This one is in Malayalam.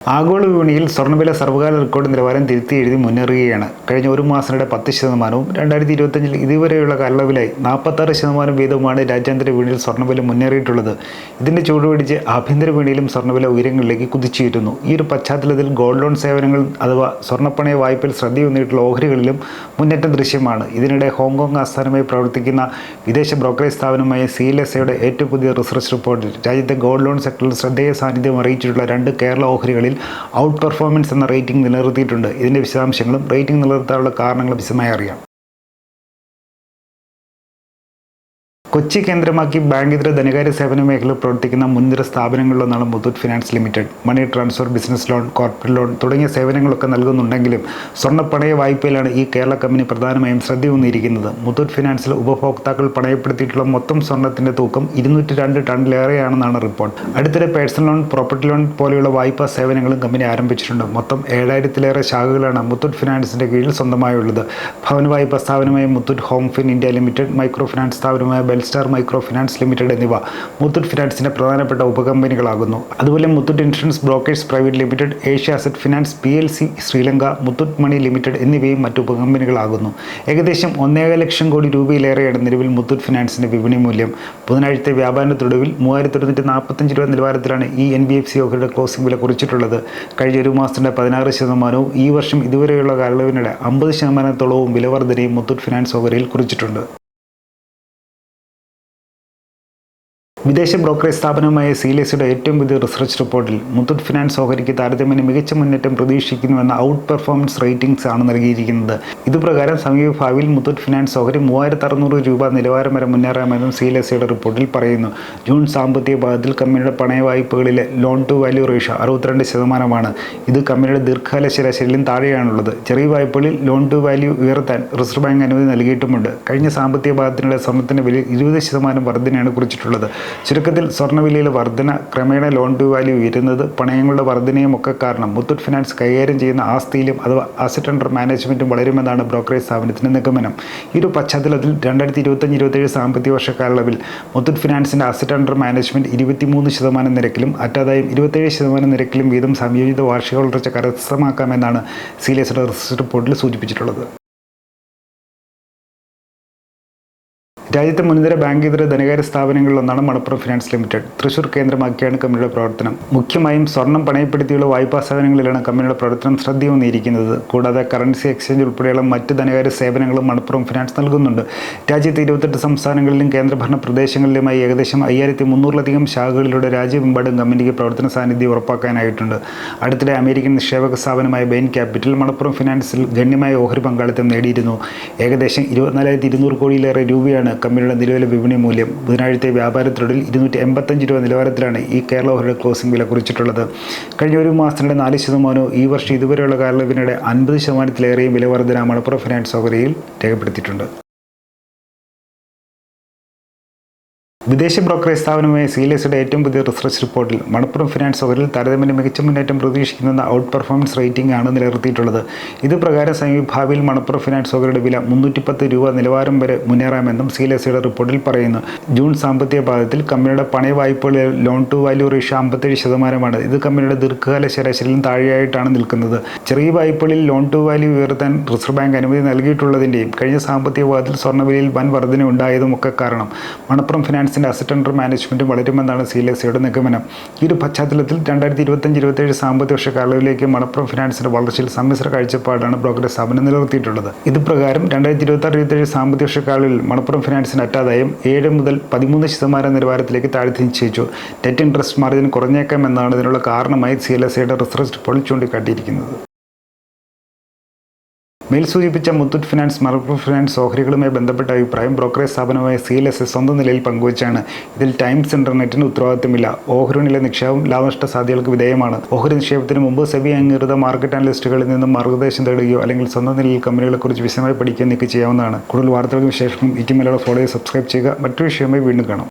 ആഗോള വിപണിയിൽ സ്വർണവില സർവകാല റെക്കോർഡ് നിലവാരം തിരുത്തി എഴുതി മുന്നേറുകയാണ്. കഴിഞ്ഞ ഒരു മാസത്തിനിടെ പത്ത് ശതമാനവും രണ്ടായിരത്തി ഇരുപത്തഞ്ചിൽ ഇതുവരെയുള്ള കാലയളവിലായി നാൽപ്പത്താറ് ശതമാനം വീതവുമാണ് രാജ്യാന്തര വിപണിയിൽ സ്വർണവില മുന്നേറിയിട്ടുള്ളത്. ഇതിന്റെ ചൂടുപിടിച്ച് ആഭ്യന്തര വിപണിയിലും സ്വർണവില ഉയരങ്ങളിലേക്ക് കുതിച്ചുയരുന്നു ഈ ഒരു പശ്ചാത്തലത്തിൽ ഗോൾഡ് ലോൺ സേവനങ്ങൾ അഥവാ സ്വർണപ്പണയ വായ്പയിൽ ശ്രദ്ധയൂന്നിയിട്ടുള്ള ഓഹരികളിലും മുന്നേറ്റം ദൃശ്യമാണ്. ഇതിനിടെ ഹോങ്കോങ് ആസ്ഥാനമായി പ്രവർത്തിക്കുന്ന വിദേശ ബ്രോക്കറേജ് സ്ഥാപനമായ സി എൽ എസ് എയുടെ ഏറ്റവും പുതിയ റിസർച്ച് റിപ്പോർട്ടിൽ രാജ്യത്തെ ഗോൾഡ് ലോൺ സെക്ടറിൽ ശ്രദ്ധേയ സാന്നിധ്യം അറിയിച്ചിട്ടുള്ള രണ്ട് കേരള ഓഹരികളിൽ ഔട്ട് പെർഫോമൻസ് എന്ന റേറ്റിംഗ് നിലനിർത്തിയിട്ടുണ്ട്. ഇതിന്റെ വിശദാംശങ്ങളും റേറ്റിംഗ് നിലനിർത്താനുള്ള കാരണങ്ങളും വിശദമായി അറിയാം. കൊച്ചി കേന്ദ്രമാക്കി ബാങ്കിതര ധനകാര്യ സേവന മേഖല പ്രവർത്തിക്കുന്ന മുൻനിര സ്ഥാപനങ്ങളിലൊന്നാണ് Muthoot finance limited. Money transfer business loan corporate loan തുടങ്ങിയ സേവനങ്ങളൊക്കെ നൽകുന്നുണ്ടെങ്കിലും സ്വർണ പണയ വായ്പയിലാണ് ഈ കേരള കമ്പനി പ്രധാനമായും ശ്രദ്ധയൂന്നിയിരിക്കുന്നത്. മുത്തൂറ്റ് ഫിനാൻസിൽ ഉപഭോക്താക്കൾ പണയപ്പെടുത്തിയിട്ടുള്ള മൊത്തം സ്വർണത്തിന്റെ തൂക്കം ഇരുന്നൂറ്റി രണ്ട് ടണ്ണിലേറെയാണെന്നാണ് റിപ്പോർട്ട്. അടുത്തിടെ പേഴ്സണൽ ലോൺ പ്രോപ്പർട്ടി ലോൺ പോലെയുള്ള വായ്പാ സേവനങ്ങളും കമ്പനി ആരംഭിച്ചിട്ടുണ്ട്. മൊത്തം ഏഴായിരത്തിലേറെ ശാഖകളാണ് മുത്തൂറ്റ് ഫിനാൻസിന്റെ കീഴിൽ സ്വന്തമായുള്ളത്. ഭവന വായ്പാ സ്ഥാപനമായ Muthoot home fin India limited micro finance സ്ഥാപനമായ ബെൽസ്റ്റാർ മൈക്രോ ഫിനാൻസ് ലിമിറ്റഡ് എന്നിവ മുത്തൂറ്റ് ഫിനാൻസിന്റെ പ്രധാനപ്പെട്ട ഉപകമ്പനികളാകുന്നു. അതുപോലെ Muthoot insurance brokers private limited Asia asset finance P L C Sri Lanka Muthoot money limited എന്നിവയും മറ്റു ഉപകമ്പനികളാകുന്നു. ഏകദേശം ഒന്നേക ലക്ഷം കോടി രൂപയിലേറെയാണ് നിലവിൽ മുത്തൂറ്റ് ഫിനാൻസിന്റെ വിപണി മൂല്യം. ബുധനാഴ്ചത്തെ വ്യാപാരത്തൊടുവിൽ മൂവായിരത്തി ഒരുന്നൂറ്റി നാൽപ്പത്തഞ്ച് രൂപ നിലവാരത്തിലാണ് ഈ എൻ ബി എഫ് സി ഓഹരിയുടെ ക്ലോസിംഗ് വില കുറിച്ചിട്ടുള്ളത്. കഴിഞ്ഞ ഒരു മാസത്തിന്റെ പതിനാറ് ശതമാനവും ഈ വർഷം ഇതുവരെയുള്ള കാലയളവിനിടെ അമ്പത് ശതമാനത്തോളവും വിലവർദ്ധനയും മുത്തൂറ്റ് ഫിനാൻസ് ഓഹരിയിൽ കുറിച്ചിട്ടുണ്ട്. വിദേശ ബ്രോക്കറേജ് സ്ഥാപനമായ എസിയുടെ ഏറ്റവും പുതിയ റിസർച്ച് റിപ്പോർട്ടിൽ മുത്തൂറ്റ് ഫിനാൻസ് ഓഹരിക്ക് താരതമ്യേന മികച്ച മുന്നേറ്റം പ്രതീക്ഷിക്കുന്നുവെന്ന ഔട്ട് പെർഫോമൻസ് റേറ്റിംഗ്സ് ആണ് നൽകിയിരിക്കുന്നത്. ഇതുപ്രകാരം സമീപ ഭാവിയിൽ മുത്തൂറ്റ് ഫിനാൻസ് ഓഹരി മൂവായിരത്തി അറുന്നൂറ് രൂപ നിലവാരം വരെ മുന്നേറാമെന്നും സീലിയസിയുടെ റിപ്പോർട്ടിൽ പറയുന്നു. ജൂൺ സാമ്പത്തിക പാദത്തിൽ കമ്പനിയുടെ പണയ വായ്പകളിലെ ലോൺ ടു വാല്യൂ റേഷ്യോ അറുപത്തിരണ്ട് ശതമാനമാണ്. ഇത് കമ്പനിയുടെ ദീർഘകാല ശരാശരിയിലും താഴെയാണുള്ളത്. ചെറിയ വായ്പകളിൽ ലോൺ ടു വാല്യൂ ഉയർത്താൻ റിസർവ് ബാങ്ക് അനുമതി നൽകിയിട്ടുമുണ്ട്. കഴിഞ്ഞ സാമ്പത്തിക ഭാഗത്തിനുള്ള സ്വർണത്തിന്റെ വില ഇരുപത് ശതമാനം വർധനയാണ് കുറിച്ചിട്ടുള്ളത്. ചുരുക്കത്തിൽ സ്വർണവിലയിൽ വർധന ക്രമേണ ലോൺ ടു വാല്യൂ ഉയരുന്നത് പണയങ്ങളുടെ വർധനയും ഒക്കെ കാരണം മുത്തൂറ്റ് ഫിനാൻസ് കൈകാര്യം ചെയ്യുന്ന ആസ്തിയിലും അഥവാ അസറ്റ് അണ്ടർ മാനേജ്മെന്റും വളരുമെന്നാണ് ബ്രോക്കറേജ് സ്ഥാപനത്തിന്റെ നിഗമനം. ഈ ഒരു പശ്ചാത്തലത്തിൽ രണ്ടായിരത്തി ഇരുപത്തഞ്ച് ഇരുപത്തേഴ് സാമ്പത്തിക വർഷ കാലയളവിൽ മുത്തൂറ്റ് ഫിനാൻസിന്റെ അസറ്റ് അണ്ടർ മാനേജ്മെന്റ് ഇരുപത്തിമൂന്ന് ശതമാനം നിരക്കിലും അറ്റാദായം ഇരുപത്തേഴ് ശതമാനം നിരക്കിലും വീതം സംയോജിത വാർഷിക വളർച്ച കരസ്ഥമാക്കാമെന്നാണ് സീലിയസിയുടെ റിസർച്ച് റിപ്പോർട്ടിൽ സൂചിപ്പിച്ചിട്ടുള്ളത്. രാജ്യത്തെ മുൻനിര ബാങ്കിതര ധനകാര്യ സ്ഥാപനങ്ങളിലൊന്നാണ് മണപ്പുറം ഫിനാൻസ് ലിമിറ്റഡ്. തൃശൂർ കേന്ദ്രമാക്കിയാണ് കമ്പനിയുടെ പ്രവർത്തനം. മുഖ്യമായും സ്വർണം പണയപ്പെടുത്തിയുള്ള വായ്പാ സേവനങ്ങളിലാണ് കമ്പനിയുടെ പ്രവർത്തനം ശ്രദ്ധയൂന്നിയിരിക്കുന്നത് കൂടാതെ കറൻസി എക്സ്ചേഞ്ച് ഉൾപ്പെടെയുള്ള മറ്റ് ധനകാര്യ സേവനങ്ങളും മണപ്പുറം ഫിനാൻസ് നൽകുന്നുണ്ട്. രാജ്യത്തെ ഇരുപത്തെട്ട് സംസ്ഥാനങ്ങളിലും കേന്ദ്രഭരണ പ്രദേശങ്ങളിലുമായി ഏകദേശം അയ്യായിരത്തി മുന്നൂറിലധികം ശാഖകളിലൂടെ രാജ്യമെമ്പാടും കമ്പനിക്ക് പ്രവർത്തന സാന്നിധ്യം ഉറപ്പാക്കാനായിട്ടുണ്ട്. അടുത്തിടെ അമേരിക്കൻ നിക്ഷേപക സ്ഥാപനമായ ബെയിൻ ക്യാപിറ്റൽ മണപ്പുറം ഫിനാൻസിൽ ഗണ്യമായ ഓഹരി പങ്കാളിത്തം നേടിയിരുന്നു. ഏകദേശം ഇരുപത്തിനാലായിരത്തി ഇരുന്നൂറ് കോടിയിലേറെ രൂപയാണ് കമ്പനിയുടെ നിലവിലെ വിപണി മൂല്യം ബുധനാഴ്ചത്തെ വ്യാപാരത്തിനൊടുവിൽ ഇരുന്നൂറ്റി എൺപത്തഞ്ച് രൂപ നിലവാരത്തിലാണ് ഈ കേരള ഓഹരിയുടെ ക്ലോസിംഗ് വില കുറിച്ചിട്ടുള്ളത്. കഴിഞ്ഞ ഒരു മാസത്തിനിടെ നാല് ശതമാനവും ഈ വർഷം ഇതുവരെയുള്ള കാലയളവിനിടെ അൻപത് ശതമാനത്തിലേറെയും വില വർധന മണപ്പുറം ഫിനാൻസ് ഓഹരിയിൽ രേഖപ്പെടുത്തിയിട്ടുണ്ട്. വിദേശ ബ്രോക്കറേജ് സ്ഥാപനമായ സീലിയസിയുടെ ഏറ്റവും പുതിയ റിസർച്ച് റിപ്പോർട്ടിൽ മണപ്പുറം ഫിനാൻസ് ഓവറിൽ താരതമ്യം മികച്ച മുന്നേറ്റം പ്രതീക്ഷിക്കുന്ന ഔട്ട് പെർഫോമൻസ് റേറ്റിംഗ് ആണ് നിലനിർത്തിയിട്ടുള്ളത്. ഇത് പ്രകാരം സമീപഭാവിയിൽ മണപ്പുറം ഫിനാൻസ് ഓവറുടെ വില മുന്നൂറ്റിപ്പത്ത് രൂപ നിലവാരം വരെ മുന്നേറാമെന്നും സീലിയസിയുടെ റിപ്പോർട്ടിൽ പറയുന്നു. ജൂൺ സാമ്പത്തിക പാദത്തിൽ കമ്പനിയുടെ പണയ വായ്പകളിൽ ലോൺ ടു വാല്യൂ റേഷ്യോ അമ്പത്തേഴ് ശതമാനമാണ്. ഇത് കമ്പനിയുടെ ദീർഘകാല ശരാശരിയിലും താഴെയായിട്ടാണ് നിൽക്കുന്നത്. ചെറിയ വായ്പകളിൽ ലോൺ ടു വാല്യൂ ഉയർത്താൻ റിസർവ് ബാങ്ക് അനുമതി നൽകിയിട്ടുള്ളതിന്റെയും കഴിഞ്ഞ സാമ്പത്തിക പാദത്തിൽ സ്വർണവിലയിൽ വൻ വർധന ഉണ്ടായതും ഒക്കെ കാരണം മണപ്പുറം ഫിനാൻസിന്റെ അസറ്റ് അണ്ടർ മാനേജ്മെന്റും വളരുമെന്നാണ് സി എൽ സിയുടെ നിഗമനം. ഈ ഒരു പശ്ചാത്തലത്തിൽ രണ്ടായിരത്തി ഇരുപത്തഞ്ച് ഇരുപത്തേഴ് സാമ്പത്തിക വർഷ കാലയളവിലേക്ക് മണപ്പുറം ഫിനാൻസിന്റെ വളർച്ചയിൽ സമ്മിശ്ര കാഴ്ചപ്പാടാണ് ബ്രോക്കറേജ് സ്ഥാപനം നിലനിർത്തിയിട്ടുള്ളത്. ഇത് പ്രകാരം രണ്ടായിരത്തി ഇരുപത്തി ആറ് ഇരുപത്തേഴ് സാമ്പത്തിക വർഷ കാലയളവിൽ മണപ്പുറം ഫിനാൻസിന്റെ അറ്റാദായം ഏഴ് മുതൽ പതിമൂന്ന് ശതമാനം നിലവാരത്തിലേക്ക് താഴ്ത്തി നിശ്ചയിച്ചു. നെറ്റ് ഇൻട്രസ്റ്റ് മാർജിൻ കുറഞ്ഞേക്കാം എന്നാണ് ഇതിനുള്ള കാരണമായി സി എൽ എസ് സിയുടെ റിസർച്ച് റിപ്പോർട്ടിൽ ചൂണ്ടിക്കാട്ടിയിരിക്കുന്നത്. മേൽ സൂചിപ്പിച്ച മുത്തൂറ്റ് ഫിനാൻസ് മലപ്പുറം ഫിനാൻസ് ഓഹരികളുമായി ബന്ധപ്പെട്ട അഭിപ്രായം ബ്രോക്കറേജ് സ്ഥാപനമായ സി എൽ എസ് സ്വന്തം നിലയിൽ പങ്കുവച്ചാണ്. ഇതിൽ ടൈംസ് ഇന്റർനെറ്റിന് ഉത്തരവാദിത്തമില്ല ഓഹരികളിലെ നിക്ഷേപം ലാഭനഷ്ട സാധ്യതകൾക്ക് വിധേയമാണ്. ഓഹരി നിക്ഷേപത്തിന് മുമ്പ് സെബി അംഗീകൃത മാർക്കറ്റ് അനലിസ്റ്റുകളിൽ നിന്നും മാർഗനിർദ്ദേശം തേടുകയോ അല്ലെങ്കിൽ സ്വന്തം നിലയിൽ കമ്പനികളെക്കുറിച്ച് വിശദമായി പഠിക്കുകയോ നീക്കി ചെയ്യാവുന്നതാണ്. കൂടുതൽ വാർത്തകൾക്കും വിശേഷം ഈ മലയാളം ഫോളോ ചെയ്ത് സബ്സ്ക്രൈബ് ചെയ്യുക. മറ്റു വിഷയമായി വീണ്ടും കാണാം.